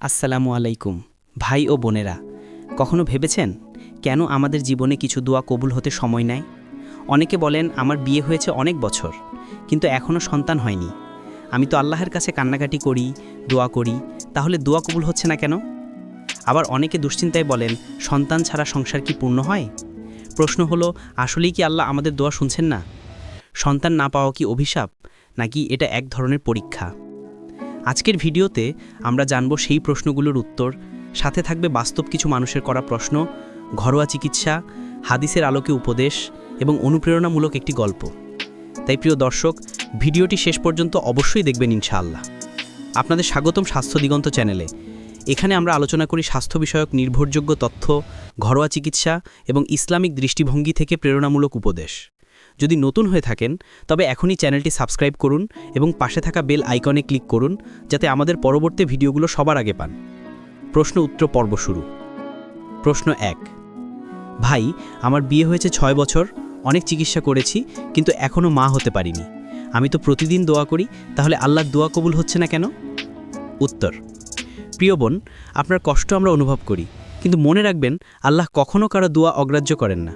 আসসালামু আলাইকুম, ভাই ও বোনেরা। কখনো ভেবেছেন কেন আমাদের জীবনে কিছু দোয়া কবুল হতে সময় নেয় অনেকে বলেন, আমার বিয়ে হয়েছে অনেক বছর, কিন্তু এখনও সন্তান হয়নি। আমি তো আল্লাহর কাছে কান্নাকাটি করি, দোয়া করি, তাহলে দোয়া কবুল হচ্ছে না কেন? আবার অনেকে দুশ্চিন্তায় বলেন, সন্তান ছাড়া সংসার কি পূর্ণ হয়? প্রশ্ন হলো, আসলেই কি আল্লাহ আমাদের দোয়া শুনছেন না? সন্তান না পাওয়া কি অভিশাপ? নাকি এটা এক ধরনের পরীক্ষা? আজকের ভিডিওতে আমরা জানব সেই প্রশ্নগুলোর উত্তর, সাথে থাকবে বাস্তব কিছু মানুষের করা প্রশ্ন, ঘরোয়া চিকিৎসা, হাদিসের আলোকে উপদেশ এবং অনুপ্রেরণামূলক একটি গল্প। তাই প্রিয় দর্শক, ভিডিওটি শেষ পর্যন্ত অবশ্যই দেখবেন ইনশাআল্লাহ। আপনাদের স্বাগতম স্বাস্থ্য দিগন্ত চ্যানেলে। এখানে আমরা আলোচনা করি স্বাস্থ্য বিষয়ক নির্ভরযোগ্য তথ্য, ঘরোয়া চিকিৎসা এবং ইসলামিক দৃষ্টিভঙ্গি থেকে প্রেরণামূলক উপদেশ। যদি নতুন হয়ে থাকেন, তবে এখনই চ্যানেলটি সাবস্ক্রাইব করুন এবং পাশে থাকা বেল আইকনে ক্লিক করুন, যাতে আমাদের পরবর্তী ভিডিওগুলো সবার আগে পান। প্রশ্ন উত্তর পর্ব শুরু। প্রশ্ন এক, ভাই, আমার বিয়ে হয়েছে ছয় বছর, অনেক চিকিৎসা করেছি, কিন্তু এখনও মা হতে পারিনি। আমি তো প্রতিদিন দোয়া করি, তাহলে আল্লাহর দোয়া কবুল হচ্ছে না কেন? উত্তর, প্রিয় বোন, আপনার কষ্ট আমরা অনুভব করি, কিন্তু মনে রাখবেন, আল্লাহ কখনও কারও দোয়া অগ্রাহ্য করেন না।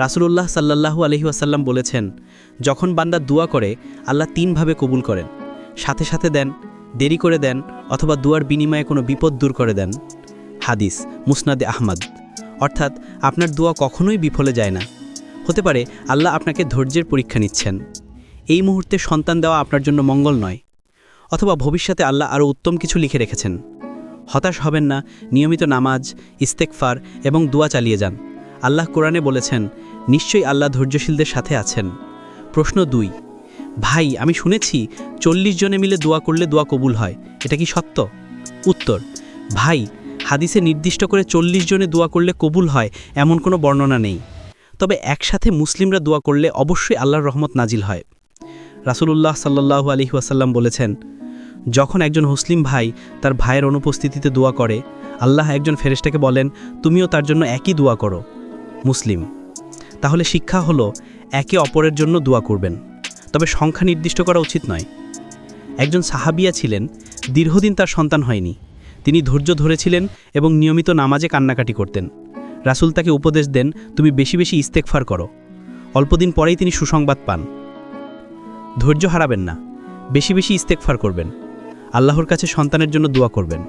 রাসুলুল্লাহ সাল্লাহু আলহি আসাল্লাম বলেছেন, যখন বান্দা দোয়া করে, আল্লাহ তিনভাবে কবুল করেন। সাথে সাথে দেন, দেরি করে দেন অথবা দুয়ার বিনিময়ে কোনো বিপদ দূর করে দেন। হাদিস, মুসনাদে আহমদ। অর্থাৎ, আপনার দোয়া কখনোই বিফলে যায় না। হতে পারে, আল্লাহ আপনাকে ধৈর্যের পরীক্ষা নিচ্ছেন। এই মুহূর্তে সন্তান দেওয়া আপনার জন্য মঙ্গল নয়। অথবা ভবিষ্যতে আল্লাহ আরও উত্তম কিছু লিখে রেখেছেন। হতাশ হবেন না, নিয়মিত নামাজ, ইস্তেকফার এবং দোয়া চালিয়ে যান। আল্লাহ কোরআনে বলেছেন নিশ্চয়ই আল্লাহ ধৈর্যশীলদের সাথে আছেন। প্রশ্ন দুই, ভাই, আমি শুনেছি চল্লিশ জনে মিলে দোয়া করলে দোয়া কবুল হয়। এটা কি সত্য? উত্তর, ভাই, হাদিসে নির্দিষ্ট করে চল্লিশ জনে দোয়া করলে কবুল হয়, এমন কোনো বর্ণনা নেই। তবে একসাথে মুসলিমরা দোয়া করলে অবশ্যই আল্লাহর রহমত নাজিল হয়। রাসূলুল্লাহ সাল্লাল্লাহু আলাইহি ওয়াসাল্লাম বলেছেন, যখন একজন মুসলিম ভাই তার ভাইয়ের অনুপস্থিতিতে দোয়া করে, আল্লাহ একজন ফেরেশতাকে বলেন, তুমিও তার জন্য একই দোয়া করো। মুসলিম তাহলে শিক্ষা হলো একে অপরের জন্য দোয়া করবেন। তবে সংখ্যা নির্দিষ্ট করা উচিত নয়। একজন সাহাবিয়া ছিলেন, দীর্ঘদিন তার সন্তান হয়নি। তিনি ধৈর্য ধরেছিলেন এবং নিয়মিত নামাজে কান্নাকাটি করতেন। রাসূল তাকে উপদেশ দেন, তুমি বেশি বেশি ইস্তেকফার করো। অল্পদিন পরেই তিনি সুসংবাদ পান। ধৈর্য হারাবেন না, বেশি বেশি ইস্তেকফার করবেন। আল্লাহর কাছে সন্তানের জন্য দোয়া করবেন।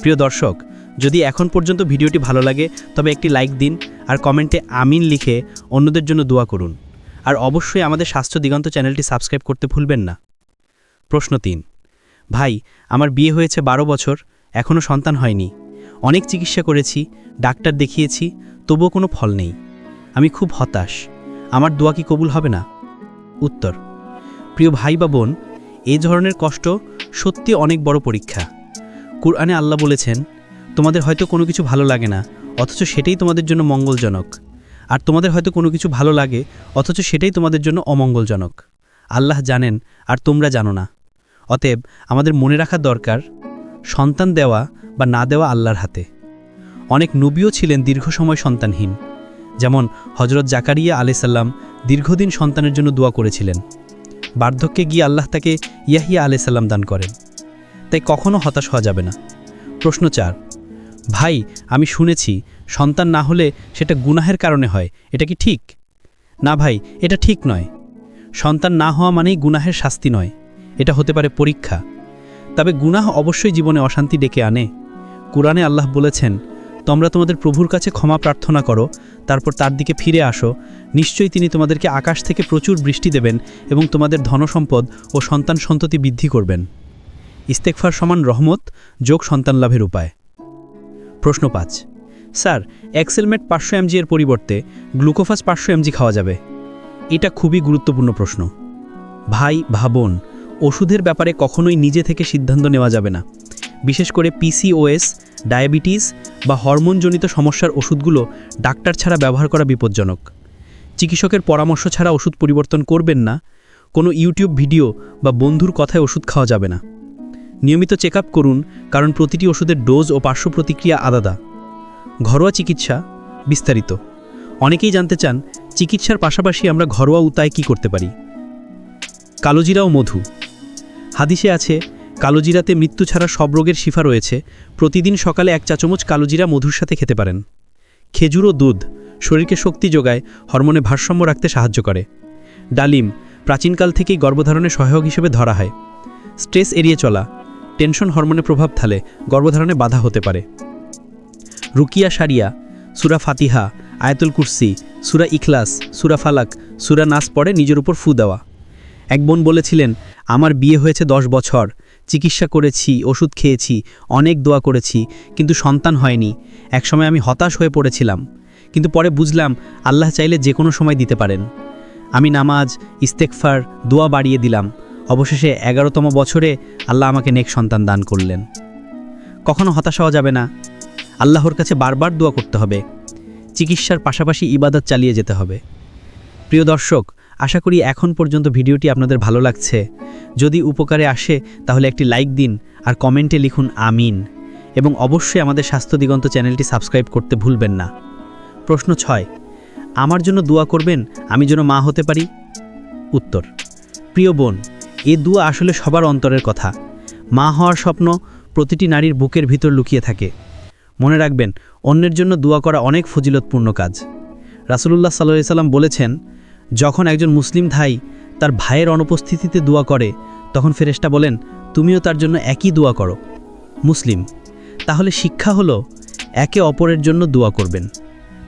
প্রিয় দর্শক যদি এখন পর্যন্ত ভিডিওটি ভালো লাগে, তবে একটি লাইক দিন আর কমেন্টে আমিন লিখে অন্যদের জন্য দোয়া করুন। আর অবশ্যই আমাদের স্বাস্থ্য দিগন্ত চ্যানেলটি সাবস্ক্রাইব করতে ভুলবেন না। প্রশ্ন তিন, ভাই, আমার বিয়ে হয়েছে বারো বছর এখনও সন্তান হয়নি। অনেক চিকিৎসা করেছি, ডাক্তার দেখিয়েছি, তবুও কোনো ফল নেই। আমি খুব হতাশ। আমার দোয়া কি কবুল হবে না? উত্তর, প্রিয় ভাই বা বোন এই ধরনের কষ্ট সত্যি অনেক বড় পরীক্ষা। কুরআনে আল্লাহ বলেছেন তোমাদের হয়তো কোনো কিছু ভালো লাগে না, অথচ সেটাই তোমাদের জন্য মঙ্গলজনক। আর তোমাদের হয়তো কোনো কিছু ভালো লাগে, অথচ সেটাই তোমাদের জন্য অমঙ্গলজনক। আল্লাহ জানেন, আর তোমরা জানো না। অতএব আমাদের মনে রাখা দরকার, সন্তান দেওয়া বা না দেওয়া আল্লাহর হাতে। অনেক নবীও ছিলেন দীর্ঘ সময় সন্তানহীন। যেমন হজরত জাকারিয়া আলাইসাল্লাম দীর্ঘদিন সন্তানের জন্য দোয়া করেছিলেন। বার্ধক্যে গিয়ে আল্লাহ তাকে ইয়াহিয়া আলাইসাল্লাম দান করেন। তাই কখনো হতাশ হওয়া যাবে না। প্রশ্ন চার ভাই, আমি শুনেছি, সন্তান না হলে সেটা গুনাহের কারণে হয়, এটা কি ঠিক? না ভাই, এটা ঠিক নয়। সন্তান না হওয়া মানেই গুনাহের শাস্তি নয়, এটা হতে পারে পরীক্ষা। তবে গুনাহ অবশ্যই জীবনে অশান্তি ডেকে আনে। কোরআনে আল্লাহ বলেছেন, তোমরা তোমাদের প্রভুর কাছে ক্ষমা প্রার্থনা করো, তারপর তার দিকে ফিরে আসো। নিশ্চয়ই তিনি তোমাদেরকে আকাশ থেকে প্রচুর বৃষ্টি দেবেন এবং তোমাদের ধনসম্পদ ও সন্তান সন্ততি বৃদ্ধি করবেন। ইস্তেকফার সমান রহমত, যোগ সন্তান লাভের উপায়। প্রশ্ন পাঁচ। স্যার, এক্সেলমেট পাঁচশো এমজি এর পরিবর্তে গ্লুকোফাস পাঁচশো এমজি খাওয়া যাবে? এটা খুবই গুরুত্বপূর্ণ প্রশ্ন। ভাই, ভাবন, ওষুধের ব্যাপারে কখনোই নিজে থেকে সিদ্ধান্ত নেওয়া যাবে না। বিশেষ করে পিসিওএস ডায়াবেটিস বা হরমোনজনিত সমস্যার ওষুধগুলো ডাক্তার ছাড়া ব্যবহার করা বিপজ্জনক। চিকিৎসকের পরামর্শ ছাড়া ওষুধ পরিবর্তন করবেন না, কোনো ইউটিউব ভিডিও বা বন্ধুর কথায় ওষুধ খাওয়া যাবে না। নিয়মিত চেক করুন, কারণ প্রতিটি ওষুধের ডোজ ও পার্শ্ব প্রতিক্রিয়া আলাদা। ঘরোয়া চিকিৎসা বিস্তারিত। অনেকেই জানতে চান, চিকিৎসার পাশাপাশি আমরা ঘরোয়া উপায় কী করতে পারি? কালোজিরা ও মধু। হাদিসে আছে, কালোজিরাতে মৃত্যু ছাড়া সব রোগের শিফা রয়েছে, প্রতিদিন সকালে এক চা চামচ কালোজিরা মধুর সাথে খেতে পারেন। খেজুর ও দুধ শরীরকে শক্তি যোগায়, হরমোনে ভারসাম্য রাখতে সাহায্য করে। ডালিম প্রাচীনকাল থেকেই গর্ভধারণে সহায়ক হিসেবে ধরা হয়। স্ট্রেস এড়িয়ে চলা। টেনশন হরমোনের প্রভাব থালে গর্ভধারণে বাধা হতে পারে। রুকিয়া সারিয়া সুরা ফাতিহা, আয়াতুল কুরসি, সুরা ইখলাস, সুরা ফালাক, সুরা নাস পড়ে নিজের উপর ফু দেওয়া। এক বোন বলেছিলেন, আমার বিয়ে হয়েছে দশ বছর, চিকিৎসা করেছি, ওষুধ খেয়েছি, অনেক দোয়া করেছি, কিন্তু সন্তান হয়নি। একসময় আমি হতাশ হয়ে পড়েছিলাম, কিন্তু পরে বুঝলাম আল্লাহ চাইলে যে কোনো সময় দিতে পারেন। আমি নামাজ ইস্তেকফার দোয়া বাড়িয়ে দিলাম অবশেষে এগারোতম বছরে আল্লাহ আমাকে নেক সন্তান দান করলেন। কখনো হতাশ হওয়া যাবে না। আল্লাহর কাছে বারবার দোয়া করতে হবে। চিকিৎসার পাশাপাশি ইবাদত চালিয়ে যেতে হবে। প্রিয় দর্শক, আশা করি এখন পর্যন্ত ভিডিওটি আপনাদের ভালো লাগছে। যদি উপকারে আসে, তাহলে একটি লাইক দিন আর কমেন্টে লিখুন আমিন। এবং অবশ্যই আমাদের স্বাস্থ্য দিগন্ত চ্যানেলটি সাবস্ক্রাইব করতে ভুলবেন না। প্রশ্ন ছয়, আমার জন্য দোয়া করবেন, আমি যেন মা হতে পারি? উত্তর, প্রিয় বোন এ দুয়া আসলে সবার অন্তরের কথা। মা হওয়ার স্বপ্ন প্রতিটি নারীর বুকের ভিতর লুকিয়ে থাকে। মনে রাখবেন, অন্যের জন্য দোয়া করা অনেক ফজিলতপূর্ণ কাজ। রাসুলুল্লাহ সাল্লাহ সাল্লাম বলেছেন, যখন একজন মুসলিম ভাই তার ভাইয়ের অনুপস্থিতিতে দোয়া করে, তখন ফেরেশতা বলেন, তুমিও তার জন্য একই দোয়া করো। মুসলিম, তাহলে শিক্ষা হলো একে অপরের জন্য দোয়া করবেন।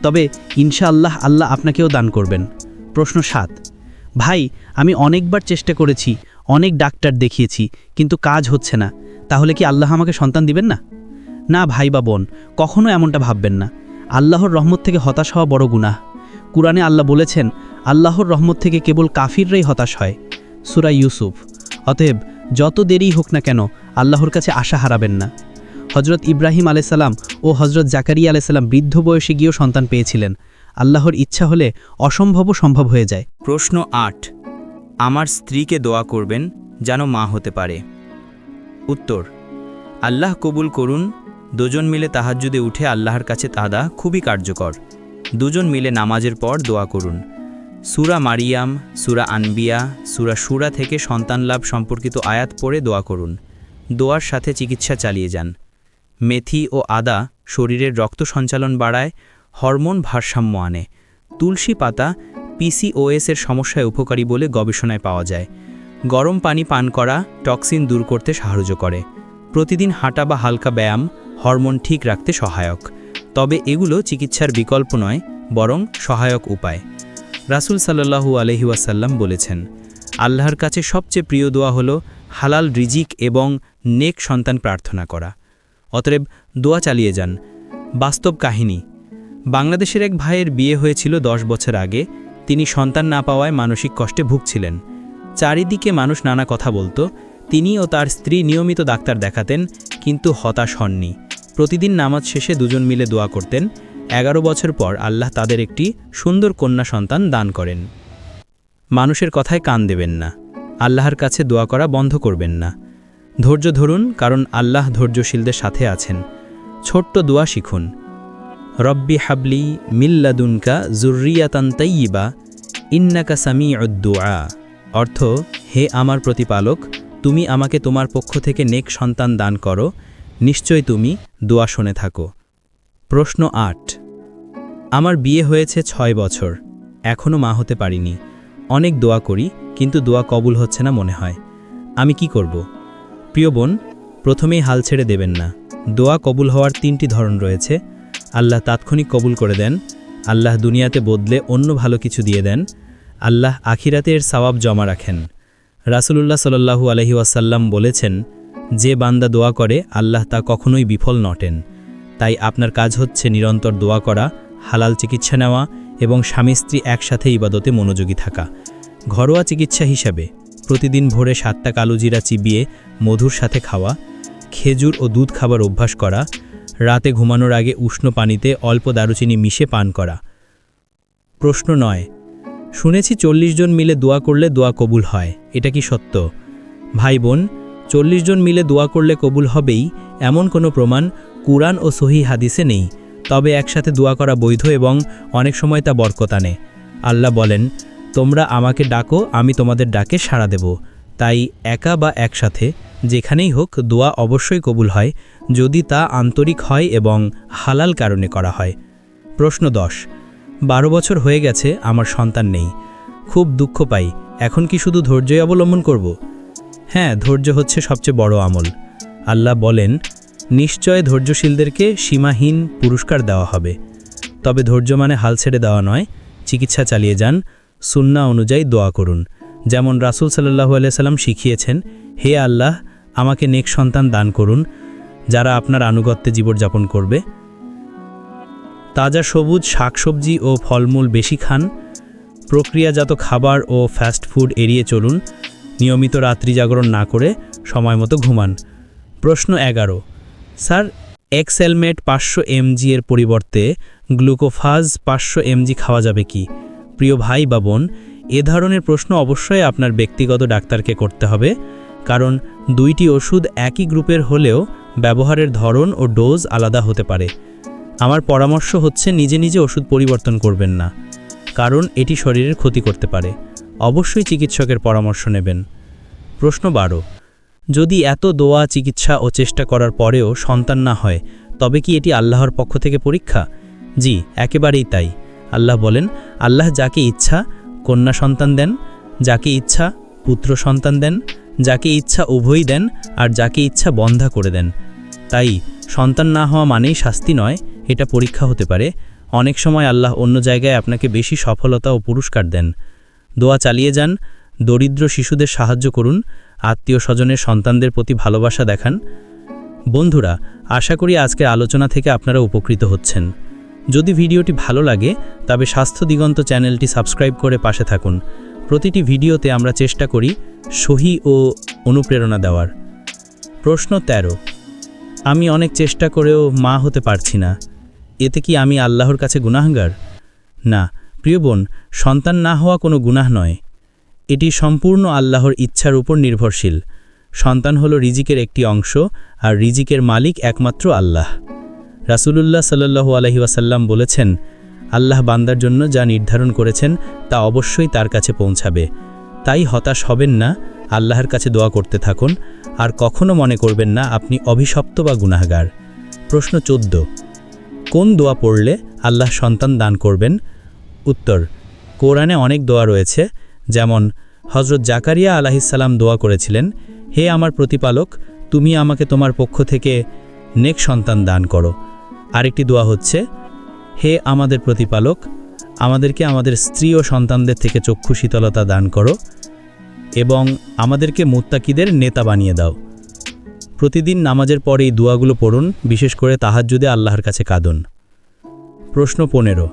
তবে ইনশাআল্লাহ আল্লাহ আপনাকেও দান করবেন। প্রশ্ন সাত, ভাই, আমি অনেকবার চেষ্টা করেছি অনেক ডাক্তার দেখিয়েছি, কিন্তু কাজ হচ্ছে না। তাহলে কি আল্লাহ আমাকে সন্তান দিবেন না? না ভাই বা বোন, কখনো এমনটা ভাববেন না। আল্লাহর রহমত থেকে হতাশ হওয়া বড় গুনাহ। কুরআনে আল্লাহ বলেছেন, আল্লাহর রহমত থেকে কেবল কাফিররাই হতাশ হয়। সুরা ইউসুফ। অতএব, যত দেরি হোক না কেন, আল্লাহর কাছে আশা হারাবেন না। হজরত ইব্রাহিম আলাইসাল্লাম ও হজরত জাকারিয়া আলাইসাল্লাম বৃদ্ধ বয়সে গিয়েও সন্তান পেয়েছিলেন। আল্লাহর ইচ্ছা হলে অসম্ভবও সম্ভব হয়ে যায়। প্রশ্ন আট। আমার স্ত্রীকে দোয়া করবেন যেন মা হতে পারে। উত্তর, আল্লাহ কবুল করুন, দুজন মিলে তাহাজ্জুদে উঠে আল্লাহর কাছে তাদা খুবই কার্যকর। দুজন মিলে নামাজের পর দোয়া করুন। সুরা মারিয়াম, সুরা আনবিয়া, সুরা সুরা থেকে সন্তান লাভ সম্পর্কিত আয়াত পড়ে দোয়া করুন। দোয়ার সাথে চিকিৎসা চালিয়ে যান। মেথি ও আদা শরীরের রক্ত সঞ্চালন বাড়ায়, হরমোন ভারসাম্য আনে। তুলসী পাতা পিসিওএস এর সমস্যায় উপকারী বলে গবেষণায় পাওয়া যায়। গরম পানি পান করা টক্সিন দূর করতে সাহায্য করে। প্রতিদিন হাঁটা বা হালকা ব্যায়াম হরমোন ঠিক রাখতে সহায়ক। তবে এগুলো চিকিৎসার বিকল্প নয়, বরং সহায়ক উপায়। রাসূল সাল্লাল্লাহু আলহি ওয়াসাল্লাম বলেছেন, আল্লাহর কাছে সবচেয়ে প্রিয় দোয়া হলো হালাল রিজিক এবং নেক সন্তান প্রার্থনা করা। অতএব দোয়া চালিয়ে যান। বাস্তব কাহিনী, বাংলাদেশের এক ভাইয়ের বিয়ে হয়েছিল দশ বছর আগে। তিনি সন্তান না পাওয়ায় মানসিক কষ্টে ভুগছিলেন। চারিদিকে মানুষ নানা কথা বলতো, তিনি ও তার স্ত্রী নিয়মিত ডাক্তার দেখাতেন, কিন্তু হতাশ হননি। প্রতিদিন নামাজ শেষে দুজন মিলে দোয়া করতেন। এগারো বছর পর আল্লাহ তাদের একটি সুন্দর কন্যা সন্তান দান করেন। মানুষের কথায় কান দেবেন না। আল্লাহর কাছে দোয়া করা বন্ধ করবেন না। ধৈর্য ধরুন, কারণ আল্লাহ ধৈর্যশীলদের সাথে আছেন। ছোট্ট দোয়া শিখুন। রব্বি হাবলি মিল্লাদুনকা জুর্রিয়াতান তৈয়িবা ইন্নাকা সামি উদ্দুয়া অর্থ, হে আমার প্রতিপালক, তুমি আমাকে তোমার পক্ষ থেকে নেক সন্তান দান করো, নিশ্চয় তুমি দোয়া শুনে থাকো। প্রশ্ন আট, আমার বিয়ে হয়েছে ছয় বছর এখনও মা হতে পারিনি। অনেক দোয়া করি, কিন্তু দোয়া কবুল হচ্ছে না মনে হয়। আমি কি করব? প্রিয় বোন, প্রথমেই হাল ছেড়ে দেবেন না। দোয়া কবুল হওয়ার তিনটি ধরন রয়েছে। আল্লাহ তাৎক্ষণিক কবুল করে দেন, আল্লাহ দুনিয়াতে বদলে অন্য ভালো কিছু দিয়ে দেন, আল্লাহ আখিরাতে এর সওয়াব জমা রাখেন। রাসুলুল্লাহ সাল্লাহু আলহি ওয়াসাল্লাম বলেছেন, যে বান্দা দোয়া করে, আল্লাহ তা কখনোই বিফল নটেন। তাই আপনার কাজ হচ্ছে নিরন্তর দোয়া করা, হালাল চিকিৎসা নেওয়া এবং স্বামী স্ত্রী একসাথে ইবাদতে মনোযোগী থাকা। ঘরোয়া চিকিৎসা হিসাবে প্রতিদিন ভোরে সাতটা কালোজিরা চিবিয়ে মধুর সাথে খাওয়া, খেজুর ও দুধ খাবার অভ্যাস করা রাতে ঘুমানোর আগে উষ্ণ পানিতে অল্প দারুচিনি মিশে পান করা। প্রশ্ন নয়, শুনেছি চল্লিশ জন মিলে দোয়া করলে দোয়া কবুল হয়, এটা কি সত্য? ভাই বোন, চল্লিশ জন মিলে দোয়া করলে কবুল হবেই এমন কোনো প্রমাণ কুরআন ও সহি হাদিসে নেই। তবে একসাথে দোয়া করা বৈধ এবং অনেক সময় তা বরকত আনে। আল্লাহ বলেন, তোমরা আমাকে ডাকো, আমি তোমাদের ডাকে সাড়া দেব। তাই একা বা একসাথে যেখানেই হোক দোয়া অবশ্যই কবুল হয়, যদি তা আন্তরিক হয় এবং হালাল কারণে করা হয়। প্রশ্ন দশ, বারো বছর হয়ে গেছে, আমার সন্তান নেই। খুব দুঃখ পাই, এখন কি শুধু ধৈর্যই অবলম্বন করব? হ্যাঁ ধৈর্য হচ্ছে সবচেয়ে বড় আমল। আল্লাহ বলেন, নিশ্চয় ধৈর্যশীলদেরকে সীমাহীন পুরস্কার দেওয়া হবে। তবে ধৈর্য মানে হাল ছেড়ে দেওয়া নয়, চিকিৎসা চালিয়ে যান সুন্না অনুযায়ী দোয়া করুন। যেমন রাসুল সাল্লাহু সাল্লাম শিখিয়েছেন, হে আল্লাহ আমাকে নেক সন্তান দান করুন, যারা আপনার আনুগত্যে জীবনযাপন করবে। তাজা সবুজ শাকসবজি ও ফলমূল বেশি খান, প্রক্রিয়াজাত খাবার ও ফাস্ট ফুড এড়িয়ে চলুন, নিয়মিত রাত্রি জাগরণ না করে সময় মতো ঘুমান। প্রশ্ন এগারো, স্যার, এক্সেলমেট পাঁচশো এমজি এর পরিবর্তে গ্লুকোফাজ পাঁচশো এমজি খাওয়া যাবে কি? প্রিয় ভাই বা বোন, এ ধরনের প্রশ্ন অবশ্যই আপনার ব্যক্তিগত ডাক্তারকে করতে হবে। কারণ দুইটি ওষুধ একই গ্রুপের হলেও ব্যবহারের ধরন ও ডোজ আলাদা হতে পারে। আমার পরামর্শ হচ্ছে নিজে নিজে ওষুধ পরিবর্তন করবেন না, কারণ এটি শরীরের ক্ষতি করতে পারে। অবশ্যই চিকিৎসকের পরামর্শ নেবেন। প্রশ্ন বারো, যদি এত দোয়া, চিকিৎসা ও চেষ্টা করার পরেও সন্তান না হয়, তবে কি এটি আল্লাহর পক্ষ থেকে পরীক্ষা? জি, একেবারেই তাই। আল্লাহ বলেন, আল্লাহ যাকে ইচ্ছা, কন্যা সন্তান দেন, যাকে ইচ্ছা, পুত্র সন্তান দেন যাকে ইচ্ছা উভয়ই দেন আর যাকে ইচ্ছা বন্ধা করে দেন। তাই সন্তান না হওয়া মানেই শাস্তি নয়, এটা পরীক্ষা হতে পারে। অনেক সময় আল্লাহ অন্য জায়গায় আপনাকে বেশি সফলতা ও পুরস্কার দেন। দোয়া চালিয়ে যান, দরিদ্র শিশুদের সাহায্য করুন, আত্মীয় স্বজনের সন্তানদের প্রতি ভালোবাসা দেখান। বন্ধুরা, আশা করি আজকের আলোচনা থেকে আপনারা উপকৃত হচ্ছেন। যদি ভিডিওটি ভালো লাগে, তবে স্বাস্থ্য দিগন্ত চ্যানেলটি সাবস্ক্রাইব করে পাশে থাকুন। প্রতিটি ভিডিওতে আমরা চেষ্টা করি সহি ও অনুপ্রেরণা দেওয়ার। প্রশ্ন ১৩ আমি অনেক চেষ্টা করেও মা হতে পারছি না, এতে কি আমি আল্লাহর কাছে গুনাহগার? না, প্রিয় বোন, সন্তান না হওয়া কোনো গুনাহ নয়। এটি সম্পূর্ণ আল্লাহর ইচ্ছার উপর নির্ভরশীল। সন্তান হলো রিজিকের একটি অংশ, আর রিজিকের মালিক একমাত্র আল্লাহ। রাসূলুল্লাহ সাল্লাল্লাহু আলহি ওয়াসাল্লাম বলেছেন আল্লাহ বান্দার জন্য যা নির্ধারণ করেছেন তা অবশ্যই তার কাছে পৌঁছাবে। তাই হতাশ হবেন না, আল্লাহর কাছে দোয়া করতে থাকুন, আর কখনও মনে করবেন না আপনি অভিশপ্ত বা গুনাহগার। প্রশ্ন চোদ্দ। কোন দোয়া পড়লে আল্লাহ সন্তান দান করবেন? উত্তর, কোরআনে অনেক দোয়া রয়েছে, যেমন হজরত জাকারিয়া আলাহিসাল্লাম দোয়া করেছিলেন, হে আমার প্রতিপালক, তুমি আমাকে তোমার পক্ষ থেকে নেক সন্তান দান করো। আরেকটি দোয়া হচ্ছে হে আমাদের প্রতিপালক, আমাদেরকে আমাদের স্ত্রী ও সন্তানদের থেকে চক্ষু শীতলতা দান করো এবং আমাদেরকে মুত্তাকিদের নেতা বানিয়ে দাও। প্রতিদিন নামাজের পরে এই দোয়াগুলো পড়ুন, বিশেষ করে তাহাজ্জুদে আল্লাহর কাছে কাঁদুন। প্রশ্ন পনেরো,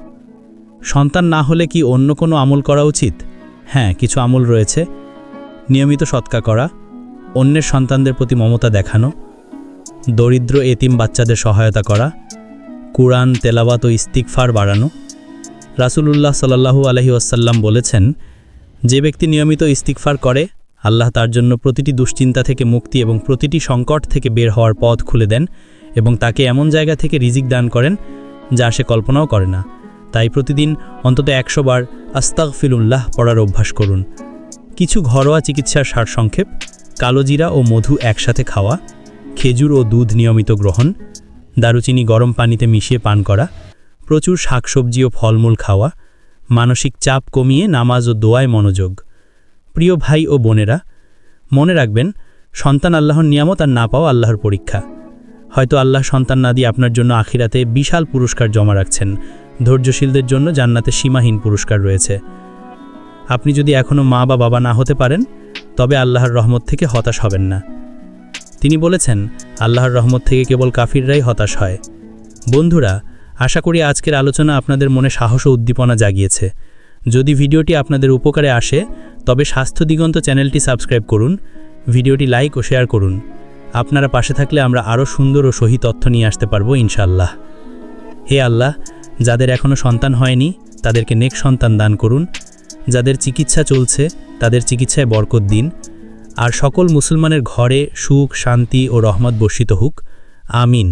সন্তান না হলে কি অন্য কোনো আমল করা উচিত? হ্যাঁ কিছু আমল রয়েছে। নিয়মিত সৎকা করা, অন্যের সন্তানদের প্রতি মমতা দেখানো, দরিদ্র এতিম বাচ্চাদের সহায়তা করা কুরআন, তেলাওয়াত ও ইস্তিকফার বাড়ানো। রাসূলুল্লাহ সাল্লাহু আলহি আসাল্লাম বলেছেন, যে ব্যক্তি নিয়মিত ইস্তিকফার করে, আল্লাহ তার জন্য প্রতিটি দুশ্চিন্তা থেকে মুক্তি এবং প্রতিটি সংকট থেকে বের হওয়ার পথ খুলে দেন এবং তাকে এমন জায়গা থেকে রিজিক দান করেন যা সে কল্পনাও করে না। তাই প্রতিদিন অন্তত একশো বার আস্তাক ফিলুল্লাহ পড়ার অভ্যাস করুন। কিছু ঘরোয়া চিকিৎসার সারসংক্ষেপ, কালোজিরা ও মধু একসাথে খাওয়া, খেজুর ও দুধ নিয়মিত গ্রহণ দারুচিনি গরম পানিতে মিশিয়ে পান করা, প্রচুর শাকসবজি ও ফলমূল খাওয়া, মানসিক চাপ কমিয়ে নামাজ ও দোয়ায় মনোযোগ। প্রিয় ভাই ও বোনেরা, মনে রাখবেন, সন্তান আল্লাহর নিয়ামত আর না পাওয়া আল্লাহর পরীক্ষা। হয়তো আল্লাহ সন্তান না দিয়ে আপনার জন্য আখিরাতে বিশাল পুরস্কার জমা রাখছেন। ধৈর্যশীলদের জন্য জান্নাতে সীমাহীন পুরস্কার রয়েছে। আপনি যদি এখনও মা বা বাবা না হতে পারেন, তবে আল্লাহর রহমত থেকে হতাশ হবেন না। তিনি বলেছেন, আল্লাহর রহমত থেকে কেবল কাফিররাই হতাশ হয়। বন্ধুরা, আশা করি আজকের আলোচনা আপনাদের মনে সাহস ও উদ্দীপনা জাগিয়েছে। যদি ভিডিওটি আপনাদের উপকারে আসে, তবে স্বাস্থ্য দিগন্ত চ্যানেলটি সাবস্ক্রাইব করুন, ভিডিওটি লাইক ও শেয়ার করুন। আপনারা পাশে থাকলে আমরা আরও সুন্দর ও সহি তথ্য নিয়ে আসতে পারব ইনশাল্লাহ হে আল্লাহ, যাদের এখনও সন্তান হয়নি, তাদেরকে নেক সন্তান দান করুন। যাদের চিকিৎসা চলছে, তাদের চিকিৎসায় বরকত দিন। আর সকল মুসলমানের ঘরে সুখ শান্তি ও রহমত বর্ষিত হোক। আমিন।